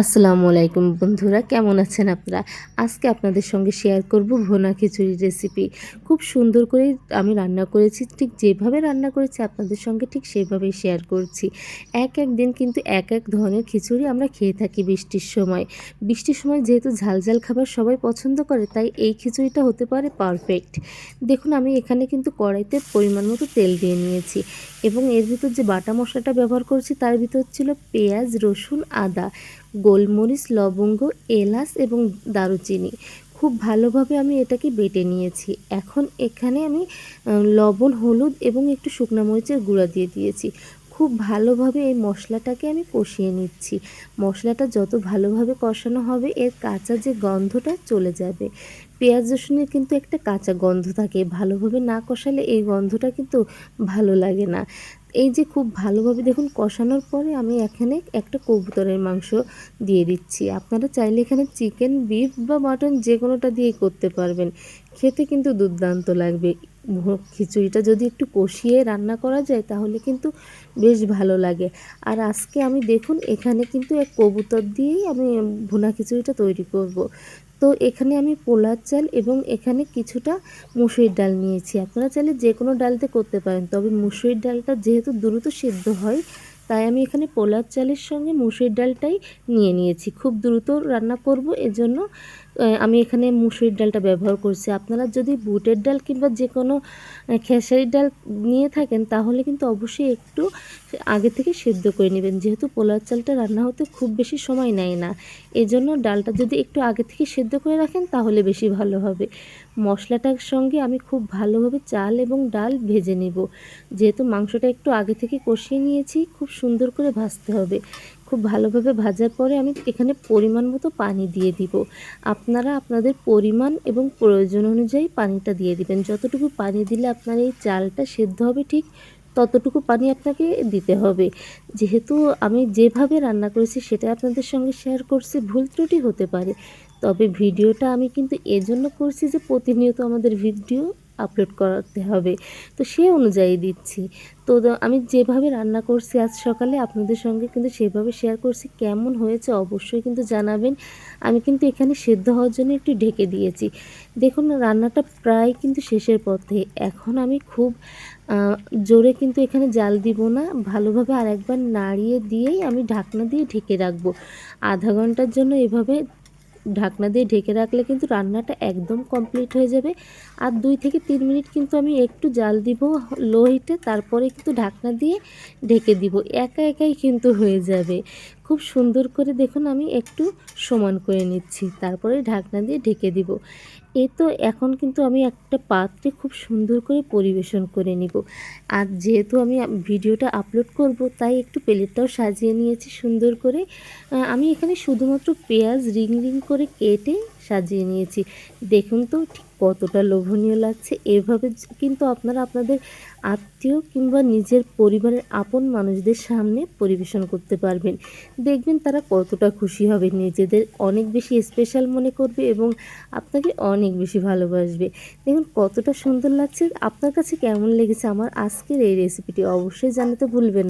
আসসালামু আলাইকুম বন্ধুরা, কেমন আছেন আপনারা? আজকে আপনাদের সঙ্গে শেয়ার করব ভোনা খিচুড়ির রেসিপি খুব সুন্দর করে আমি রান্না করেছি, ঠিক যেভাবে রান্না করেছি, আপনাদের সঙ্গে ঠিক সেভাবেই শেয়ার করছি। এক এক দিন কিন্তু এক এক ধরনের খিচুড়ি আমরা খেয়ে থাকি বৃষ্টির সময়। বৃষ্টির সময় যেহেতু ঝালঝাল খাবার সবাই পছন্দ করে, তাই এই খিচুড়িটা হতে পারে পারফেক্ট দেখুন, আমি এখানে কিন্তু কড়াইতে পরিমাণ মতো তেল দিয়ে নিয়েছি এবং এর ভিতর যে বাটা মশলাটা ব্যবহার করছি, তার ভিতর ছিল পেঁয়াজ, রসুন, আদা। গোলমরিচ, লবঙ্গ, এলাচ এবং দারুচিনি। খুব ভালোভাবে আমি এটাকে বেটে নিয়েছি। এখন এখানে আমি লবণ, হলুদ এবং একটু শুকনো মরিচের গুঁড়া দিয়ে দিয়েছি। খুব ভালোভাবে এই মশলাটাকে আমি কষিয়ে নিচ্ছি। মশলাটা যত ভালোভাবে কষানো হবে, এর কাঁচা যে গন্ধটা চলে যাবে। পেঁয়াজ রসুনের কিন্তু একটা কাঁচা গন্ধ থাকে। ভালোভাবে না কষালে এই গন্ধটা কিন্তু ভালো লাগে না। এই যে খুব ভালোভাবে দেখুন কষানোর পরে আমি এখানে একটা কবুতরের মাংস দিয়ে দিচ্ছি। আপনারা চাইলে এখানে চিকেন বিফ বা মাটন যে কোনোটা দিয়েই করতে পারবেন। খেতে কিন্তু দুর্দান্ত লাগবে। খিচুড়িটা যদি একটু কষিয়ে রান্না করা যায় তাহলে কিন্তু বেশ ভালো লাগে। আর আজকে আমি দেখুন এখানে কিন্তু এক কবুতর দিয়েই আমি ভুনা খিচুড়িটা তৈরি করব। তো এখানে আমি পোলার চাল এবং এখানে কিছুটা মুসুরির ডাল নিয়েছি। আপনারা চাইলে যে কোনো ডালতে করতে পারেন, তবে মুসুরির ডালটা যেহেতু দ্রুত সেদ্ধ হয়, তাই আমি এখানে পোলার চালের সঙ্গে মুসুরির ডালটাই নিয়ে নিয়েছি। খুব দ্রুত রান্না করব, এজন্য আমি এখানে মুসুরির ডালটা ব্যবহার করছি। আপনারা যদি বুটের ডাল কিংবা যে কোনো খেসারির ডাল নিয়ে থাকেন, তাহলে কিন্তু অবশ্যই একটু আগে থেকে সেদ্ধ করে নেবেন। যেহেতু পোলার চালটা রান্না হতে খুব বেশি সময় নেয় না। এজন্য ডালটা যদি একটু আগে থেকে সেদ্ধ করে রাখেন, তাহলে বেশি ভালো হবে। মশলাটার সঙ্গে আমি খুব ভালোভাবে চাল এবং ডাল ভেজে নেব। যেহেতু মাংসটা একটু আগে থেকে কষিয়ে নিয়েছি, খুব সুন্দর করে ভাজতে হবে। খুব ভালোভাবে ভাজার পরে আমি এখানে পরিমাণ মতো পানি দিয়ে দিব। আপনারা আপনাদের পরিমাণ এবং প্রয়োজন অনুযায়ী পানিটা দিয়ে দিবেন। যতটুকু পানি দিলে আপনার এই চালটা সেদ্ধ হবে ঠিক ততটুকু পানি আপনাকে দিতে হবে। যেহেতু আমি যেভাবে রান্না করেছি সেটা আপনাদের সঙ্গে শেয়ার করছি, ভুল ত্রুটি হতে পারে। তবে ভিডিওটা আমি কিন্তু এজন্য করছি যে প্রতিনিয়ত আমাদের ভিডিও আপলোড করাতে হবে। তো সে অনুযায়ী দিচ্ছি। তো আমি যেভাবে রান্না করছি আজ সকালে আপনাদের সঙ্গে কিন্তু সেভাবে শেয়ার করছি। কেমন হয়েছে অবশ্যই কিন্তু জানাবেন। আমি কিন্তু এখানে সেদ্ধ হওয়ার জন্য একটু ঢেকে দিয়েছি। দেখুন রান্নাটা প্রায় কিন্তু শেষের পথে। এখন আমি খুব জোরে কিন্তু এখানে জাল দিব না। ভালোভাবে আরেকবার নাড়িয়ে দিয়েই আমি ঢাকনা দিয়ে ঢেকে রাখব। আধা ঘণ্টার জন্য এভাবে ঢাকনা দিয়ে ঢেকে রাখলে কিন্তু রান্নাটা একদম কমপ্লিট হয়ে যাবে। আর দুই থেকে তিন মিনিট কিন্তু আমি একটু জাল দিব লো হিটে তারপরে কিন্তু ঢাকনা দিয়ে ঢেকে দিব। একা একাই কিন্তু হয়ে যাবে। খুব সুন্দর করে দেখুন আমি একটু সমান করে নিচ্ছি, তারপরে ঢাকনা দিয়ে ঢেকে দিব। এই তো এখন কিন্তু আমি একটা পাত্রে খুব সুন্দর করে পরিবেশন করে নিব। আর যেহেতু আমি ভিডিওটা আপলোড করব, তাই একটু প্লেটটাও সাজিয়ে নিয়েছি সুন্দর করে। আমি এখানে শুধুমাত্র পেঁয়াজ রিং রিং করে কেটে সাজিয়ে নিয়েছি। দেখুন তো ঠিক কতটা লোভনীয় লাগছে, এভাবে কিন্তু আপনারা আপনাদের আত্মীয় কিংবা নিজের পরিবারের আপন মানুষদের সামনে পরিবেশন করতে পারবেন। দেখবেন তারা কতটা খুশি হবে, নিজেদের অনেক বেশি স্পেশাল মনে করবে এবং আপনাকে অনেক বেশি ভালোবাসবে। দেখুন কতটা সুন্দর লাগছে, আপনার কাছে কেমন লেগেছে আমার আজকের এই রেসিপিটি অবশ্যই জানাতে ভুলবেন